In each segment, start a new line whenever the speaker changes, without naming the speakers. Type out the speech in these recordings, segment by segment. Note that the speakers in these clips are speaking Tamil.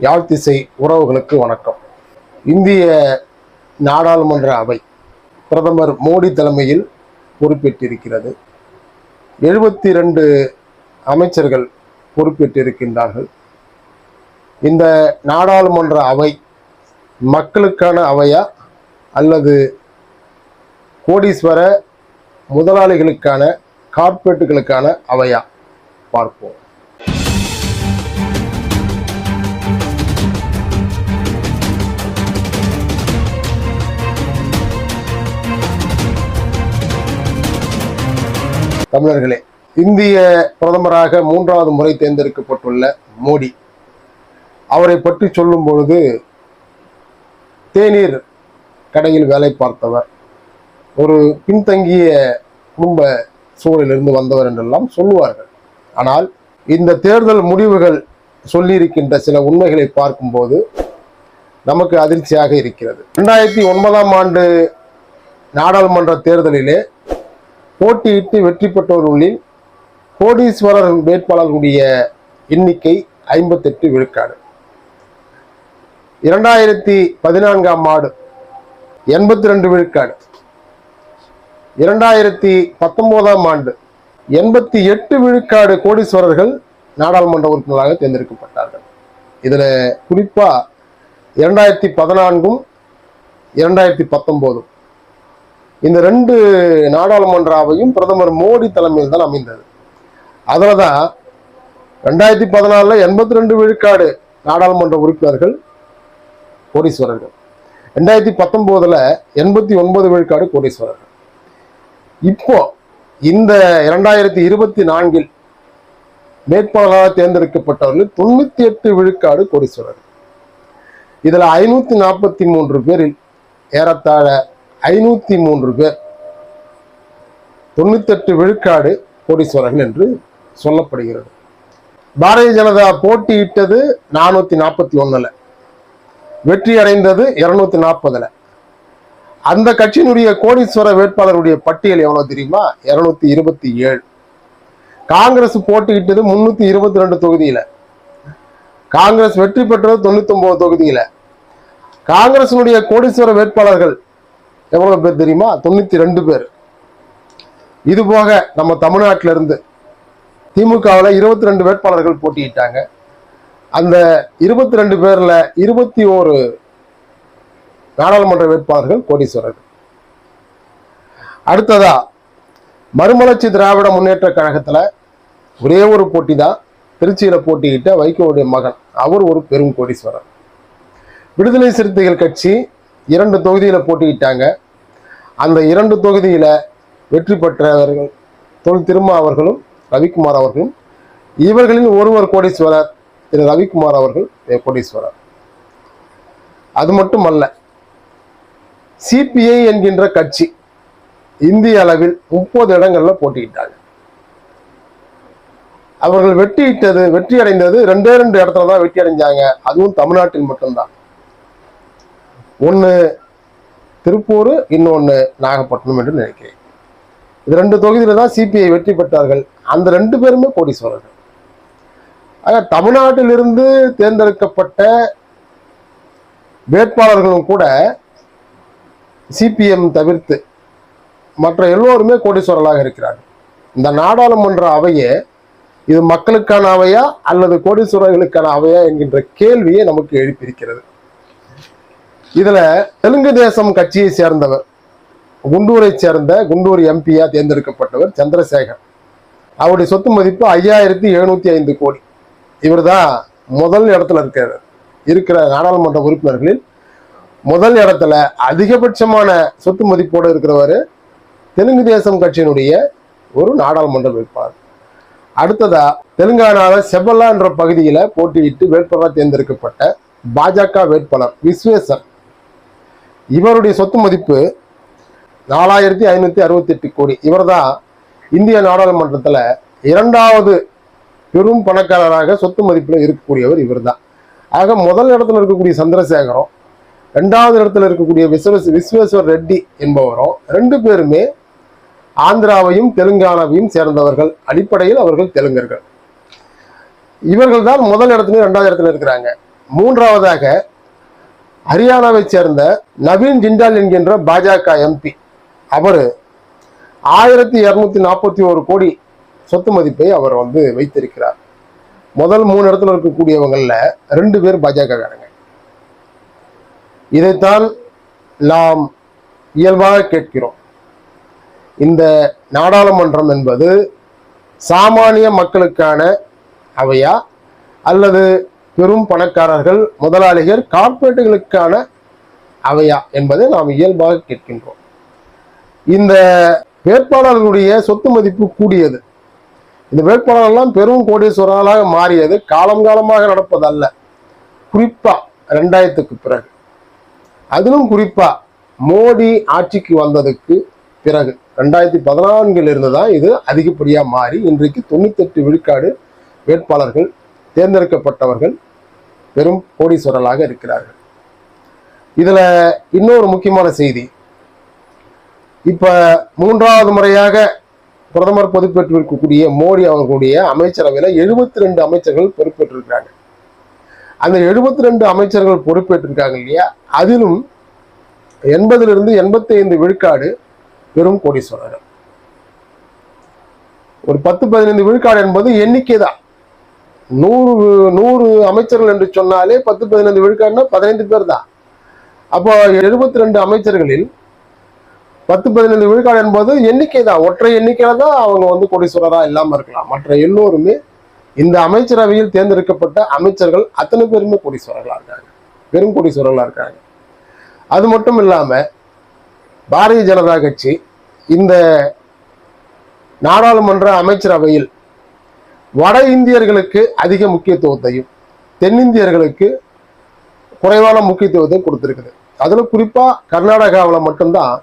யாழ்த்திசை உறவுகளுக்கு வணக்கம். இந்திய நாடாளுமன்ற அவை பிரதமர் மோடி தலைமையில் பொறுப்பேற்றிருக்கிறது. எழுபத்தி ரெண்டு அமைச்சர்கள் பொறுப்பேற்றிருக்கின்றார்கள். இந்த நாடாளுமன்ற அவை மக்களுக்கான அவையா அல்லது கோடீஸ்வர முதலாளிகளுக்கான கார்ப்பரேட்டுகளுக்கான அவையா? பார்ப்போம். தமிழர்களே இந்திய பிரதமராக மூன்றாவது முறை தேர்ந்தெடுக்கப்பட்டுள்ள மோடி அவரை பற்றி சொல்லும் பொழுது தேநீர் கடையில் வேலை பார்த்தவர் ஒரு பின்தங்கிய குடும்ப சூழலிலிருந்து வந்தவர் என்றெல்லாம் சொல்லுவார்கள். ஆனால் இந்த தேர்தல் முடிவுகள் சொல்லியிருக்கின்ற சில உண்மைகளை பார்க்கும்போது நமக்கு அதிர்ச்சியாக இருக்கிறது. ரெண்டாயிரத்தி ஒன்பதாம் ஆண்டு நாடாளுமன்ற தேர்தலிலே போட்டியிட்டு வெற்றி பெற்றவர்களில் கோடீஸ்வரர் வேட்பாளர்களுடைய எண்ணிக்கை ஐம்பத்தெட்டு விழுக்காடு. இரண்டாயிரத்தி பதினான்காம் ஆடு எண்பத்தி ரெண்டு விழுக்காடு. இரண்டாயிரத்தி பத்தொன்பதாம் ஆண்டு எண்பத்தி எட்டு விழுக்காடு கோடீஸ்வரர்கள் நாடாளுமன்ற உறுப்பினராக தேர்ந்தெடுக்கப்பட்டார்கள். இதுல குறிப்பா இரண்டாயிரத்தி பதினான்கும் இரண்டாயிரத்தி பத்தொம்போதும் இந்த ரெண்டு நாடாளுமன்ற அவையும் பிரதமர் மோடி தலைமையில் தான் அமைந்தது. அதில் தான் ரெண்டாயிரத்தி பதினாலில் எண்பத்தி ரெண்டு விழுக்காடு நாடாளுமன்ற உறுப்பினர்கள் கோடீஸ்வரர்கள். ரெண்டாயிரத்தி பத்தொம்போதில் எண்பத்தி ஒன்பது விழுக்காடு கோடீஸ்வரர்கள். இப்போ இந்த இரண்டாயிரத்தி இருபத்தி நான்கில் வேட்பாளராக தேர்ந்தெடுக்கப்பட்டவர்கள் தொண்ணூத்தி எட்டு விழுக்காடு கோடீஸ்வரர்கள். இதில் ஐநூற்றி நாற்பத்தி மூன்று பேரில் ஏறத்தாழ ஐநூத்தி மூன்று பேர் தொண்ணூத்தெட்டு விழுக்காடு கோடீஸ்வரர்கள் என்று சொல்லப்படுகிறது. பாரதிய ஜனதா போட்டியிட்டது நானூற்றி நாற்பத்தி ஒன்றில் வெற்றி அடைந்தது இருநூத்தி நாற்பதுல. அந்த கட்சியினுடைய கோடீஸ்வர வேட்பாளருடைய பட்டியல் எவ்வளவு தெரியுமா? இருநூத்தி இருபத்தி ஏழு. காங்கிரஸ் போட்டியிட்டது முன்னூத்தி இருபத்தி ரெண்டு தொகுதியில. காங்கிரஸ் வெற்றி பெற்றது தொண்ணூத்தி ஒன்பது தொகுதியில. காங்கிரசினுடைய கோடீஸ்வர வேட்பாளர்கள் எவ்வளவு பேர் தெரியுமா? தொண்ணூத்தி ரெண்டு பேர். இது போக நம்ம தமிழ்நாட்டில இருந்து திமுகவில் இருபத்தி ரெண்டு வேட்பாளர்கள் போட்டியிட்டாங்க. அந்த இருபத்தி ரெண்டு பேர்ல இருபத்தி ஓரு நாடாளுமன்ற வேட்பாளர்கள் கோடீஸ்வரர்கள் அடுத்ததா மறுமலர்ச்சி திராவிட முன்னேற்ற கழகத்துல ஒரே ஒரு போட்டி தான் திருச்சியில போட்டியிட்ட வைகோவுடைய மகன் அவர் ஒரு பெரும் கோடீஸ்வரர். விடுதலை சிறுத்தைகள் கட்சி இரண்டு தொகுதியில் போட்டியிட்டாங்க. அந்த இரண்டு தொகுதியில் வெற்றி பெற்றவர்கள் தொல் திருமா அவர்களும் ரவிக்குமார் அவர்களும் இவர்களில் ஒருவர் கோடீஸ்வரர் திரு ரவிக்குமார் அவர்கள் கோடீஸ்வரர். அது மட்டும் அல்ல சிபிஐ என்கின்ற கட்சி இந்திய அளவில் முப்பது இடங்களில் போட்டியிட்டாங்க. அவர்கள் வெற்றியிட்டது வெற்றி அடைந்தது ரெண்டே ரெண்டு இடத்துல தான் வெற்றி அடைஞ்சாங்க அதுவும் தமிழ்நாட்டில் மட்டும்தான். ஒன்று திருப்பூர் இன்னொன்று நாகப்பட்டினம் என்று நினைக்கிறேன். இது ரெண்டு தொகுதியில தான் சிபிஐ வெற்றி பெற்றார்கள். அந்த ரெண்டு பேருமே கோடீஸ்வரர்கள். ஆக தமிழ்நாட்டிலிருந்து தேர்ந்தெடுக்கப்பட்ட வேட்பாளர்களும் கூட சிபிஎம் தவிர்த்து மற்ற எல்லோருமே கோடீஸ்வரர்களாக இருக்கிறார்கள். இந்த நாடாளுமன்ற அவையே இது மக்களுக்கான அவையா அல்லது கோடீஸ்வரர்களுக்கான அவையா என்கின்ற கேள்வியை நமக்கு எழுப்பியிருக்கிறது. இதுல தெலுங்கு தேசம் கட்சியை சேர்ந்தவர் குண்டூரை சேர்ந்த குண்டூர் எம்பியா தேர்ந்தெடுக்கப்பட்டவர் சந்திரசேகர். அவருடைய சொத்து மதிப்பு ஐயாயிரத்தி எழுநூத்தி ஐந்து கோடி. இவர்தான் முதல் இடத்துல இருக்கிறார் இருக்கிற நாடாளுமன்ற உறுப்பினர்களில் முதல் இடத்துல அதிகபட்சமான சொத்து மதிப்போடு இருக்கிறவர் தெலுங்கு தேசம் கட்சியினுடைய ஒரு நாடாளுமன்ற வேட்பாளர். அடுத்ததா தெலுங்கானால செபல்லா என்ற பகுதியில் போட்டியிட்டு வேட்பாளராக தேர்ந்தெடுக்கப்பட்ட பாஜக வேட்பாளர் விஸ்வேசன். இவருடைய சொத்து மதிப்பு நாலாயிரத்தி ஐநூத்தி அறுபத்தி எட்டு கோடி. இவர்தான் இந்திய நாடாளுமன்றத்துல இரண்டாவது பெரும் பணக்காரராக சொத்து மதிப்பில் இருக்கக்கூடியவர் இவர்தான். ஆக முதல் இடத்துல இருக்கக்கூடிய சந்திரசேகரம் ரெண்டாவது இடத்துல இருக்கக்கூடிய விஸ்வ விஸ்வேஸ்வர் ரெட்டி என்பவரும் ரெண்டு பேருமே ஆந்திராவையும் தெலுங்கானாவையும் சேர்ந்தவர்கள். அடிப்படையில் அவர்கள் தெலுங்கர்கள். இவர்கள் தான் முதல் இடத்துலையும் ரெண்டாவது இடத்துல இருக்கிறாங்க. மூன்றாவதாக ஹரியானாவை சேர்ந்த நவீன் ஜிண்டால் என்கின்ற பாஜக எம்பி அவர் ஆயிரத்தி இருநூத்தி நாற்பத்தி ஒரு கோடி சொத்து மதிப்பை அவர் வந்து வைத்திருக்கிறார். முதல் மூணு இடத்துல இருக்கக்கூடியவங்கள்ல ரெண்டு பேர் பாஜக காரங்க. இதைத்தான் நாம் இயல்பாக கேட்கிறோம். இந்த நாடாளுமன்றம் என்பது சாமானிய மக்களுக்கான அவையா அல்லது பெரும் பணக்காரர்கள் முதலாளிகள் கார்ப்பரேட்டுகளுக்கான அவையா என்பதை நாம் இயல்பாக கேட்கின்றோம். இந்த வேட்பாளர்களுடைய சொத்து மதிப்பு கூடியது. இந்த வேட்பாளர்கள்லாம் பெரும் கோடீஸ்வரர்களாக மாறியது காலம் காலமாக நடப்பதல்ல. குறிப்பா ரெண்டாயிரத்துக்கு பிறகு. அதிலும் குறிப்பா மோடி ஆட்சிக்கு வந்ததுக்கு பிறகு. ரெண்டாயிரத்தி பதினான்கில் இருந்து தான் இது அதிகப்படியாக மாறி இன்றைக்கு தொண்ணூத்தெட்டு விழுக்காடு வேட்பாளர்கள் தேர்ந்தெடுக்கப்பட்டவர்கள் பெரும் கோடீஸ்வரலாக இருக்கிறார்கள். இதுல இன்னொரு முக்கியமான செய்தி. இப்ப மூன்றாவது முறையாக பிரதமர் பொறுப்பேற்றிருக்கக்கூடிய மோடி அவர்களுடைய அமைச்சரவையில் எழுபத்தி ரெண்டு அமைச்சர்கள் பொறுப்பேற்றிருக்கிறாங்க. அந்த எழுபத்தி ரெண்டு அமைச்சர்கள் பொறுப்பேற்றிருக்காங்க இல்லையா? அதிலும் எண்பதிலிருந்து எண்பத்தி ஐந்து விழுக்காடு பெரும் கோடீஸ்வரர்கள். ஒரு பத்து பதினைந்து விழுக்காடு என்பது எண்ணிக்கை தான் நூறு நூறு அமைச்சர்கள் என்று சொன்னாலே பத்து பதினைந்து விழுக்காடுனா பதினைந்து பேர் தான் அப்போ எழுபத்தி ரெண்டு அமைச்சர்களில் பத்து பதினைந்து விழுக்காடு என்பது எண்ணிக்கை தான் ஒற்றை எண்ணிக்கையில தான் அவங்க வந்து கோடீஸ்வரரா இல்லாமல் இருக்கலாம். மற்ற எல்லோருமே இந்த அமைச்சரவையில் தேர்ந்தெடுக்கப்பட்ட அமைச்சர்கள் அத்தனை பேருமே கோடீஸ்வரர்களா இருக்காங்க. பெரும் கோடீஸ்வரர்களா இருக்காங்க. அது மட்டும் இல்லாமல் பாரதிய ஜனதா கட்சி இந்த நாடாளுமன்ற அமைச்சரவையில் வட இந்தியர்களுக்கு அதிக முக்கியத்துவத்தையும் தென்னிந்தியர்களுக்கு குறைவான முக்கியத்துவத்தையும் கொடுத்துருக்குது. அதுல குறிப்பா கர்நாடகாவில் மட்டும்தான்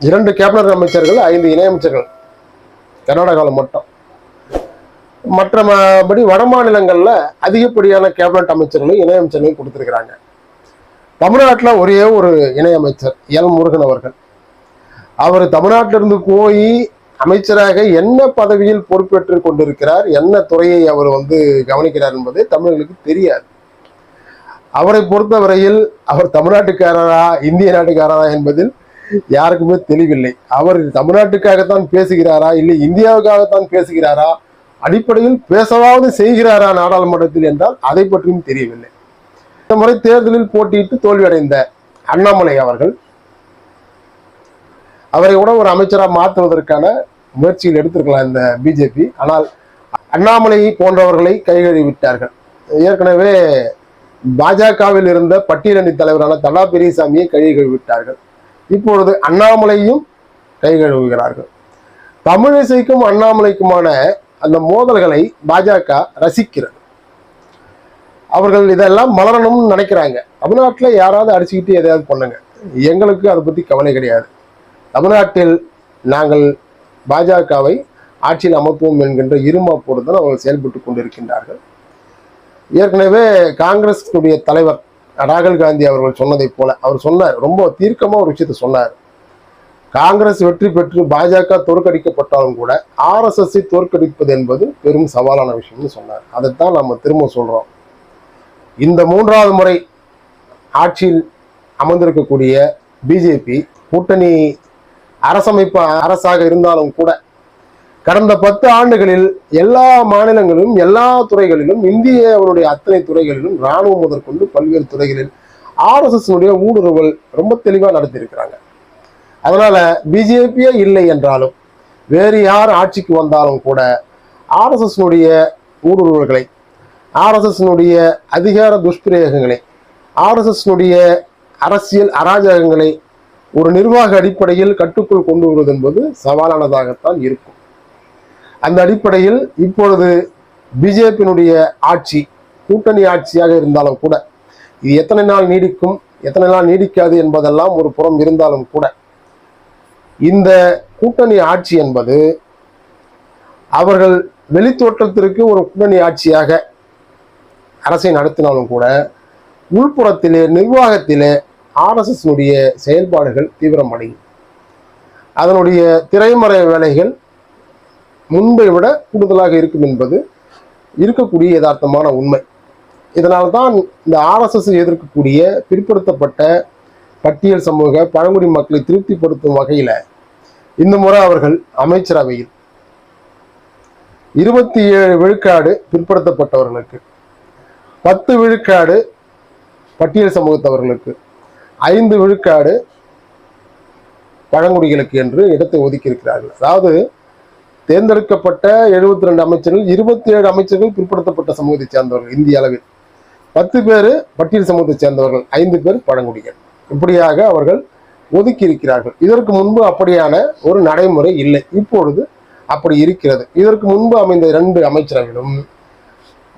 இரண்டு கேபினட் அமைச்சர்கள் ஐந்து இணையமைச்சர்கள் கர்நாடகாவில் மட்டும். மற்றபடி வட மாநிலங்கள்ல அதிகப்படியான கேபினட் அமைச்சர்களையும் இணையமைச்சர்களையும் கொடுத்துருக்குறாங்க. தமிழ்நாட்டில் ஒரே ஒரு இணையமைச்சர் எல் முருகன் அவர்கள். அவர் தமிழ்நாட்டிலிருந்து போய் அமைச்சராக என்ன பதவியில் பொறுப்பேற்றுக் கொண்டிருக்கிறார்? என்ன துறையை அவர் வந்து கவனிக்கிறார் என்பது தமிழர்களுக்கு தெரியாது. அவரை பொறுத்தவரையில் அவர் தமிழ்நாட்டுக்காரரா இந்திய நாட்டுக்காரரா என்பதில் யாருக்குமே தெளிவில்லை. அவர் தமிழ்நாட்டுக்காகத்தான் பேசுகிறாரா இல்லை இந்தியாவுக்காகத்தான் பேசுகிறாரா அடிப்படையில் பேசவாவது செய்கிறாரா நாடாளுமன்றத்தில் என்றால் அதை பற்றியும் தெரியவில்லை. இந்த முறை தேர்தலில் போட்டியிட்டு தோல்வியடைந்த அண்ணாமலை அவர்கள் அவரை கூட ஒரு அமைச்சராக மாற்றுவதற்கான முயற்சியில் எடுத்திருக்கலாம் இந்த பிஜேபி. ஆனால் அண்ணாமலை போன்றவர்களை கைகழி விட்டார்கள். ஏற்கனவே பாஜகவில் இருந்த பட்டியலணி தலைவரான தலா பெரியசாமியை கைகழி விட்டார்கள். இப்பொழுது அண்ணாமலையும் கை கழுவுகிறார்கள் தமிழிசைக்கும் அண்ணாமலைக்குமான அந்த மோதல்களை பாஜக ரசிக்கிறது. அவர்கள் இதெல்லாம் மலரணும்னு நினைக்கிறாங்க. தமிழ்நாட்டில் யாராவது அடிச்சுக்கிட்டு எதையாவது பண்ணுங்க. எங்களுக்கு அதை பற்றி கவலை கிடையாது. தமிழ்நாட்டில் நாங்கள் பாஜகவை ஆட்சியில் அமைப்போம் என்கின்ற இருமாப்போடுதான் அவர்கள் செயல்பட்டு கொண்டிருக்கின்றார்கள். ஏற்கனவே காங்கிரஸுடைய தலைவர் ராகுல் காந்தி அவர்கள் சொன்னதைப் போல அவர் சொன்னார் ரொம்ப தீர்க்கமாக ஒரு விஷயத்தை சொன்னார். காங்கிரஸ் வெற்றி பெற்று பாஜக தோற்கடிக்கப்பட்டாலும் கூட ஆர்எஸ்எஸ்ஸை தோற்கடிப்பது என்பது பெரும் சவாலான விஷயம்னு சொன்னார். அதைத்தான் நம்ம திரும்ப சொல்கிறோம் இந்த மூன்றாவது முறை ஆட்சியில் அமர்ந்திருக்கக்கூடிய பிஜேபி கூட்டணி அரசமைப்பு அரசாக இருந்தாலும் கூட கடந்த பத்து ஆண்டுகளில் எல்லா மாநிலங்களிலும் எல்லா துறைகளிலும் இந்தியாவுடைய அத்தனை துறைகளிலும் இராணுவம் முதற்கொண்டு பல்வேறு துறைகளில் ஆர்எஸ்எஸ்னுடைய ஊடுருவல் ரொம்ப தெளிவாக நடத்தியிருக்கிறாங்க. அதனால பிஜேபியே இல்லை என்றாலும் வேறு யார் ஆட்சிக்கு வந்தாலும் கூட ஆர்எஸ்எஸ்னுடைய ஊடுருவல்களை ஆர்எஸ்எஸ்னுடைய அதிகார துஷ்பிரயோகங்களை ஆர்எஸ்எஸ்னுடைய அரசியல் அராஜகங்களை ஒரு நிர்வாக அடிப்படையில் கட்டுக்குள் கொண்டு வருவது என்பது சவாலானதாகத்தான் இருக்கும். அந்த அடிப்படையில் இப்பொழுது பிஜேபியினுடைய ஆட்சி கூட்டணி ஆட்சியாக இருந்தாலும் கூட இது எத்தனை நாள் நீடிக்கும் எத்தனை நாள் நீடிக்காது என்பதெல்லாம் ஒரு புறம் இருந்தாலும் கூட இந்த கூட்டணி ஆட்சி என்பது அவர்கள் வெளித்தோற்றத்திற்கு ஒரு கூட்டணி ஆட்சியாக அரசை நடத்தினாலும் கூட உள்புறத்திலே நிர்வாகத்திலே ஆர்எஸ்எஸ் செயல்பாடுகள் தீவிரமடையும். அதனுடைய திரைமறை வேலைகள் முன்பை விட கூடுதலாக இருக்கும் என்பது இருக்கக்கூடிய யதார்த்தமான உண்மை. இதனால் தான் இந்த ஆர்எஸ்எஸ் எதிர்க்கக்கூடிய பிற்படுத்தப்பட்ட பட்டியல் சமூக பழங்குடி மக்களை திருப்திப்படுத்தும் வகையில் இந்த முறை அவர்கள் அமைச்சரவையில் இருபத்தி ஏழு விழுக்காடு பிற்படுத்தப்பட்டவர்களுக்கு பத்து விழுக்காடு பட்டியல் சமூகத்தவர்களுக்கு ஐந்து விழுக்காடு பழங்குடிகளுக்கு என்று இடத்தை ஒதுக்கி இருக்கிறார்கள் அதாவது தேர்ந்தெடுக்கப்பட்ட எழுபத்தி ரெண்டு அமைச்சர்கள் இருபத்தி ஏழு அமைச்சர்கள் பிற்படுத்தப்பட்ட சமூகத்தைச் சேர்ந்தவர்கள் இந்திய அளவில். பத்து பேர் பட்டியல் சமூகத்தைச் சேர்ந்தவர்கள் ஐந்து பேர் பழங்குடிகள். இப்படியாக அவர்கள் ஒதுக்கி இருக்கிறார்கள் இதற்கு முன்பு அப்படியான ஒரு நடைமுறை இல்லை. இப்பொழுது அப்படி இருக்கிறது. இதற்கு முன்பு அமைந்த இரண்டு அமைச்சரவைகளும்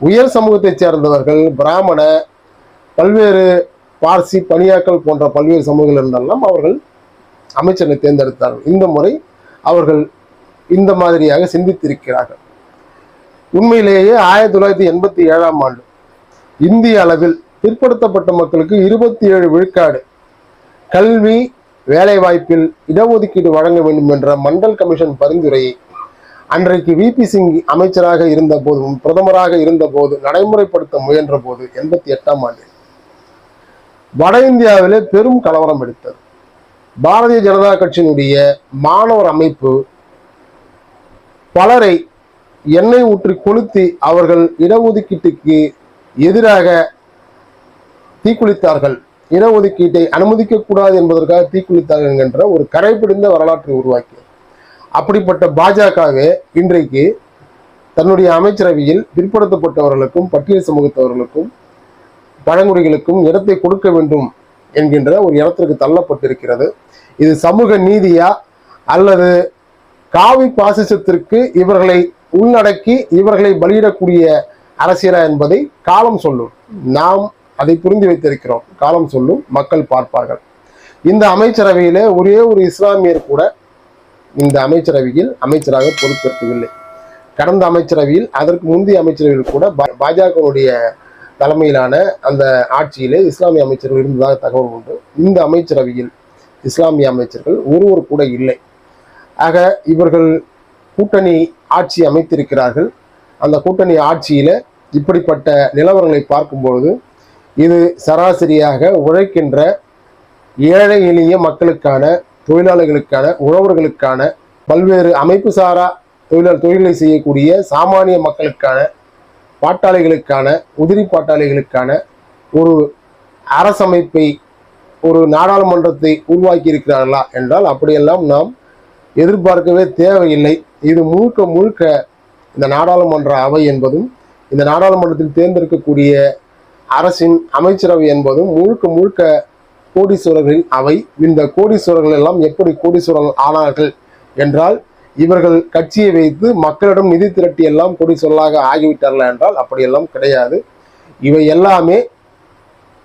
உயர் சமூகத்தைச் சேர்ந்தவர்கள் பிராமண பல்வேறு பார்சி பணியாக்கள் போன்ற பல்வேறு சமூகங்கள் இருந்தாலும் அவர்கள் அமைச்சரை தேர்ந்தெடுத்தார்கள். இந்த முறை அவர்கள் இந்த மாதிரியாக சிந்தித்திருக்கிறார்கள். உண்மையிலேயே ஆயிரத்தி தொள்ளாயிரத்தி எண்பத்தி ஏழாம் ஆண்டு இந்திய அளவில் பிற்படுத்தப்பட்ட மக்களுக்கு இருபத்தி ஏழு விழுக்காடு கல்வி வேலைவாய்ப்பில் இடஒதுக்கீடு வழங்க வேண்டும் என்ற மண்டல் கமிஷன் பரிந்துரையை அன்றைக்கு விபி சிங் அமைச்சராக இருந்த போதும் பிரதமராக இருந்த போது நடைமுறைப்படுத்த முயன்ற போது எண்பத்தி எட்டாம் ஆண்டு வட இந்தியாவிலே பெரும் கலவரம் எடுத்தது பாரதிய ஜனதா கட்சியினுடைய மாணவர் அமைப்பு பலரை எண்ணெய் ஊற்றி கொளுத்தி அவர்கள் இடஒதுக்கீட்டுக்கு எதிராக தீக்குளித்தார்கள். இடஒதுக்கீட்டை அனுமதிக்க கூடாது என்பதற்காக தீக்குளித்தார்கள் என்கின்ற ஒரு கரைபிடிந்த வரலாற்றை உருவாக்கியது. அப்படிப்பட்ட பாஜகவே இன்றைக்கு தன்னுடைய அமைச்சரவையில் பிற்படுத்தப்பட்டவர்களுக்கும் பட்டியல் சமூகத்தவர்களுக்கும் பழங்குடிகளுக்கும் இடத்தை கொடுக்க வேண்டும் என்கின்ற ஒரு இடத்திற்கு தள்ளப்பட்டிருக்கிறது. இது சமூக நீதியா அல்லது காவி பாசிசத்திற்கு இவர்களை உள்ளடக்கி இவர்களை பலியிடக்கூடிய அரசியலா என்பதை காலம் சொல்லும். நாம் அதை புரிந்து வைத்திருக்கிறோம். காலம் சொல்லும் மக்கள் பார்ப்பார்கள். இந்த அமைச்சரவையில ஒரே ஒரு இஸ்லாமியர் கூட இந்த அமைச்சரவையில் அமைச்சராக பொறுப்பேற்கவில்லை. கடந்த அமைச்சரவையில் அதற்கு முந்தைய அமைச்சரவையில் கூட பா- பாஜகவுடைய தலைமையிலான அந்த ஆட்சியிலே இஸ்லாமிய அமைச்சர்கள் இருந்ததாக தகவல் உண்டு. இந்த அமைச்சரவையில் இஸ்லாமிய அமைச்சர்கள் ஒருவர் கூட இல்லை. ஆக இவர்கள் கூட்டணி ஆட்சி அமைத்திருக்கிறார்கள். அந்த கூட்டணி ஆட்சியில் இப்படிப்பட்ட நிலவரங்களை பார்க்கும்பொழுது இது சராசரியாக உழைக்கின்ற ஏழை எளிய மக்களுக்கான தொழிலாளர்களுக்கான உழவர்களுக்கான பல்வேறு அமைப்பு சாரா தொழிலாளர் தொழில்களை செய்யக்கூடிய சாமானிய மக்களுக்கான பாட்டாளிகளுக்கான உதிரி பாட்டாளிகளுக்கான ஒரு அரசமைப்பை ஒரு நாடாளுமன்றத்தை உருவாக்கி இருக்கிறார்களா என்றால் அப்படியெல்லாம் நாம் எதிர்பார்க்கவே தேவையில்லை. இது முழுக்க முழுக்க இந்த நாடாளுமன்ற அவை என்பதும் இந்த நாடாளுமன்றத்தில் தேர்ந்தெடுக்கக்கூடிய அரசின் அமைச்சரவை என்பதும் முழுக்க முழுக்க கோடீஸ்வரர்களின் அவை. இந்த கோடீஸ்வரர்கள் எல்லாம் எப்படி கோடீஸ்வரர்கள் ஆனார்கள் என்றால் இவர்கள் கட்சியை வைத்து மக்களிடம் நிதி திரட்டி எல்லாம் கொடி சொல்லாக ஆகிவிட்டார்கள் என்றால் அப்படியெல்லாம் கிடையாது. இவை எல்லாமே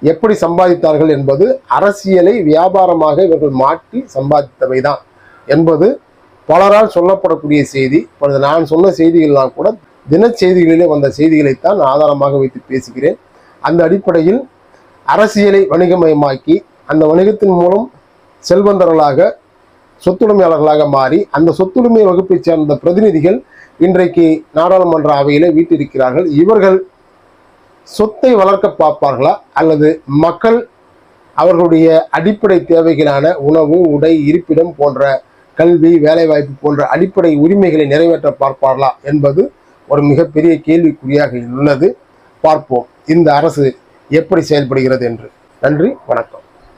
எப்படி சம்பாதித்தார்கள் என்பது அரசியலை வியாபாரமாக இவர்கள் மாற்றி சம்பாதித்தவை தான் என்பது பலரால் சொல்லப்படக்கூடிய செய்தி. இப்பொழுது நான் சொன்ன செய்திகள்லாம் கூட தினச்செய்திகளிலே வந்த செய்திகளைத்தான் ஆதாரமாக வைத்து பேசுகிறேன். அந்த அடிப்படையில் அரசியலை வணிகமயமாக்கி அந்த வணிகத்தின் மூலம் செல்வந்தர்களாக சொத்துடைமையாளர்களாக மாறி அந்த சொத்துடைமை வகுப்பைச் சேர்ந்த பிரதிநிதிகள் இன்றைக்கு நாடாளுமன்ற அவையிலே வீட்டிருக்கிறார்கள். இவர்கள் சொத்தை வளர்க்க பார்ப்பார்களா? அல்லது மக்கள் அவர்களுடைய அடிப்படை தேவைகளான உணவு உடை இருப்பிடம் போன்ற கல்வி வேலைவாய்ப்பு போன்ற அடிப்படை உரிமைகளை நிறைவேற்ற பார்ப்பார்களா என்பது ஒரு மிகப்பெரிய கேள்விக்குறியாக உள்ளது. பார்ப்போம். இந்த அரசு எப்படி செயல்படுகிறது என்று. நன்றி வணக்கம்.